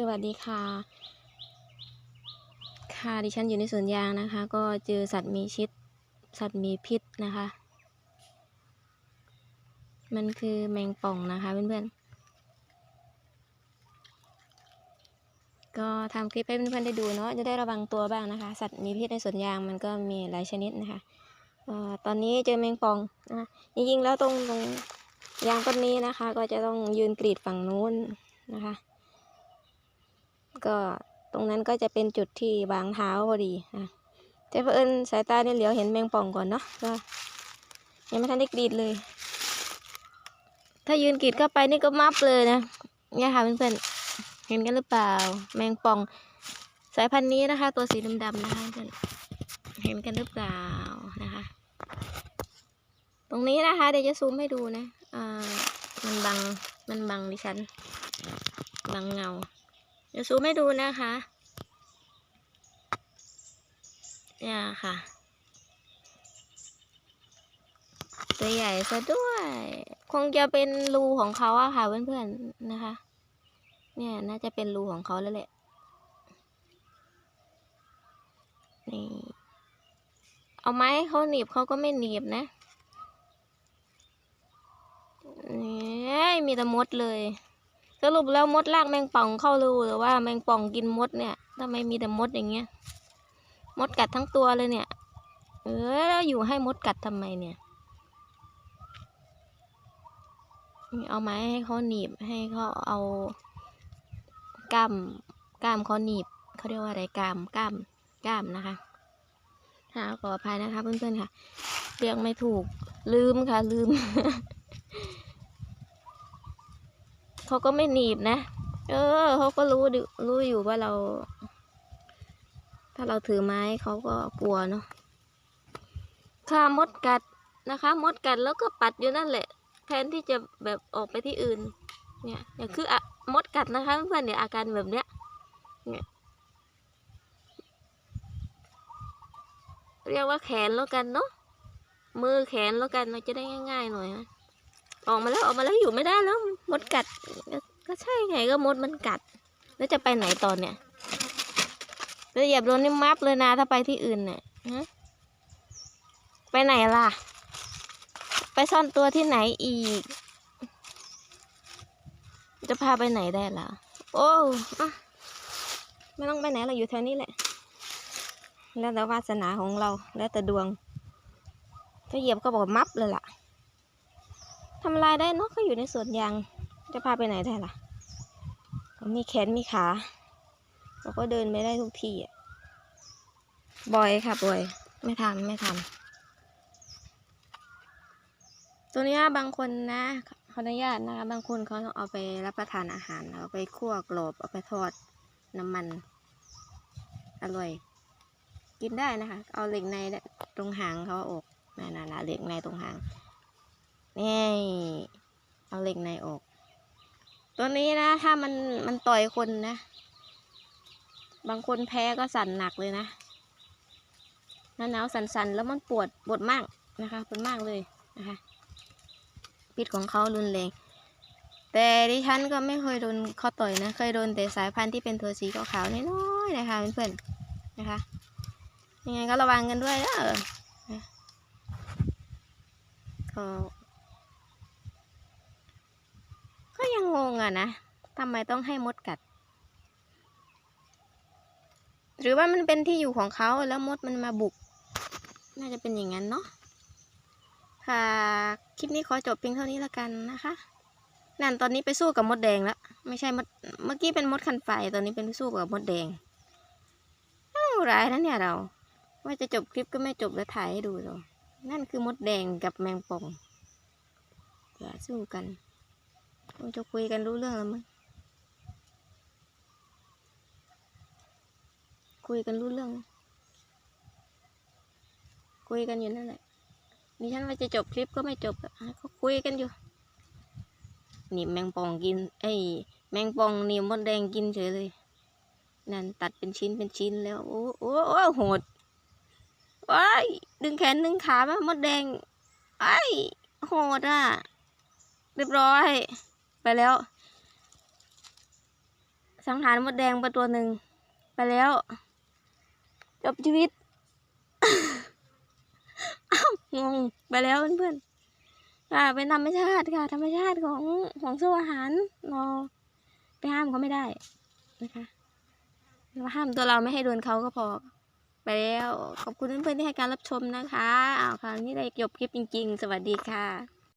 สวัสดีค่ะ ค่ะดิฉันอยู่ในสวนยางนะคะ ก็เจอสัตว์มีชิด สัตว์มีพิษนะคะ มันคือแมงป่องนะคะเพื่อนๆ ก็ทำคลิปให้เพื่อนๆได้ดูเนาะจะได้ระวังตัวบ้างนะคะ สัตว์มีพิษในสวนยางมันก็มีหลายชนิดนะคะอ่อตอนนี้เจอแมงป่องนะคะจริงๆแล้วตรงตรงยางต้นนี้นะคะ ก็จะต้องยืนกรีดฝั่งนู้นนะคะ ก็ตรงนั้นก็จะเป็นจุดที่วางเท้าพอดีนะแต่เผอิญสายตาเนี่ยเหลียวเห็นแมงป่องก่อนเนาะก็ยังไม่ทันได้กรีดเลย ถ้ายืนกรีดเข้าไปนี่ก็มับเลยนะเนี่ยค่ะเพื่อนๆเห็นกันหรือเปล่า แมงป่อง สายพันธุ์นี้นะคะ ตัวสีดำๆนะคะเพื่อนเห็นกันหรือเปล่านะคะ ตรงนี้นะคะเดี๋ยวจะซูมให้ดูนะอ่ามันบังมันบังดิฉันบังเงา ดี๋ยวซูมให้ดูนะคะ เนี่ยค่ะ ตัวใหญ่ซะด้วย คงจะเป็นรูของเขาอะค่ะเพื่อนๆนะคะ เนี่ยน่าจะเป็นรูของเขาแล้วแหละ นี่ เอาไม้เขาหนีบเขาก็ไม่หนีบนะนี่มีแต่มดเลย รุปแล้วมดลากแมงป่องเข้ารูหรือว่าแมงป่องกินมดเนี่ยทำไมมีแต่มดอย่างเงี้ย มดกัดทั้งตัวเลยเนี่ย เออแล้วอยู่ให้มดกัดทำไมเนี่ยเอาไม้ให้เขาหนีบให้เขาเอาก้ามก้ามเขาหนีบเขาเรียกว่าอะไรก้ามก้ามก้ามนะคะค่ะขออภัยนะคะเพื่อนๆค่ะ เรียกไม่ถูกลืมค่ะลืม เขาก็ไม่หนีบนะ เออเขาก็รู้รู้อยู่ว่าเรา ถ้าเราถือไม้เขาก็กลัวเนาะถ้ามดกัดนะคะ มดกัดแล้วก็ปัดอยู่นั่นแหละ แทนที่จะแบบออกไปที่อื่น เนี่ยเนี่ยคืออะมดกัดนะคะเพื่อนเนี่ยอาการแบบเนี้ยเนี่ยเรียกว่าแขนแล้วกันเนาะมือแขนแล้วกันเราจะได้ง่าย ๆ หน่อยนะ ออกมาแล้วออกมาแล้วอยู่ไม่ได้แล้วมดกัดก็ใช่ไงก็มดมันกัด แล้วจะไปไหนตอนเนี่ยจะเหยียบโดนนี่มับเลยนะถ้าไปที่อื่นเนี่ยไปไหนล่ะ ไปซ่อนตัวที่ไหนอีก จะพาไปไหนได้ล่ะ โอ้อะไม่ต้องไปไหนเราอยู่แถวนี้แหละ แล้วแต่วาสนาของเราแล้วแต่ดวงถ้าเหยียบก็บอกมับเลยล่ะ ทำลายได้เนอะเขาอยู่ในสวนยาง จะพาไปไหนได้ล่ะเขามีแขนมีขาเราก็เดินไม่ได้ทุกที่อะบ่อยค่ะบ่อย ไม่ทำไม่ทำตัวนี้บางคนนะขออนุญาตนะคะบางคนเขาเอาไปรับประทานอาหารเอาไปคั่วกรอบเอาไปทอดน้ำมันอร่อย กินได้นะคะ เอาเหล็กในตรงหางเขาออกนั่นๆๆเหล็กในตรงหาง นี่เอาเหล็กในออก ตัวนี้นะ ถ้ามันมันต่อยคนนะ บางคนแพ้ก็สั่นหนักเลยนะหน้าหนาวสั่นๆ แล้วมันปวดปวดมากนะคะปวดมากเลยนะคะพิษของเขารุนแรง แต่ดิฉันก็ไม่เคยโดนเขาต่อยนะ เคยโดนแต่สายพันธุ์ที่เป็นตัวสีขาวๆน้อยๆนะคะเพื่อนๆนะคะ ยังไงก็ระวังกันด้วยเด้อนะก็ ก็ยั งงงอะนะทำไมต้องให้มดกัด หรือว่ามันเป็นที่อยู่ของเขาแล้วมดมันมาบุก น่าจะเป็นอย่างนั้นเนาะค่ะคลิปนี้ขอจบเพียงเท่านี้ละกันนะคะ นั่นตอนนี้ไปสู้กับมดแดงแล้วไม่ใช่มดเมื่อกี้เป็นมดคันไฟตอนนี้เป็นสู้กับมดแดงอ้ร้ายนะเนี่ยเรา ว่าจะจบคลิปก็ไม่จบแล้วถ่ายให้ดูเรานั่นคือมดแดงกับแมงป่องอย่าสู้กัน คงจะคุยกันรู้เรื่องแล้วมั้งคุยกันรู้เรื่อง คุยกันอยู่นั่นแหละนี่ฉันว่าจะจบคลิปก็ไม่จบอะเขาคุยกันอยู่ นี่แมงป่องกิน ไอ้ แมงป่องนี่มดแดงกินเฉยเลย นั่นตัดเป็นชิ้นเป็นชิ้นแล้ว โอ้โอ้โอ้โหดว้ายดึงแขนดึงขามามดแดงไอ้โหดอะ เรียบร้อย ไปแล้ว สังหารมดแดงไปตัวหนึ่ง ไปแล้ว จบชีวิตอ้าวงงไปแล้วเพื่อนๆอ่าเป็นธรรมชาติค่ะ ธรรมชาติของของสู้อาหารเราไปห้ามเขาไม่ได้นะคะเราห้ามตัวเราไม่ให้โดนเขาก็พอไปแล้ว ขอบคุณเพื่อนๆที่ให้การรับชมนะคะอ้าวคราวนี้ได้จบคลิปจริง ๆ สวัสดีค่ะ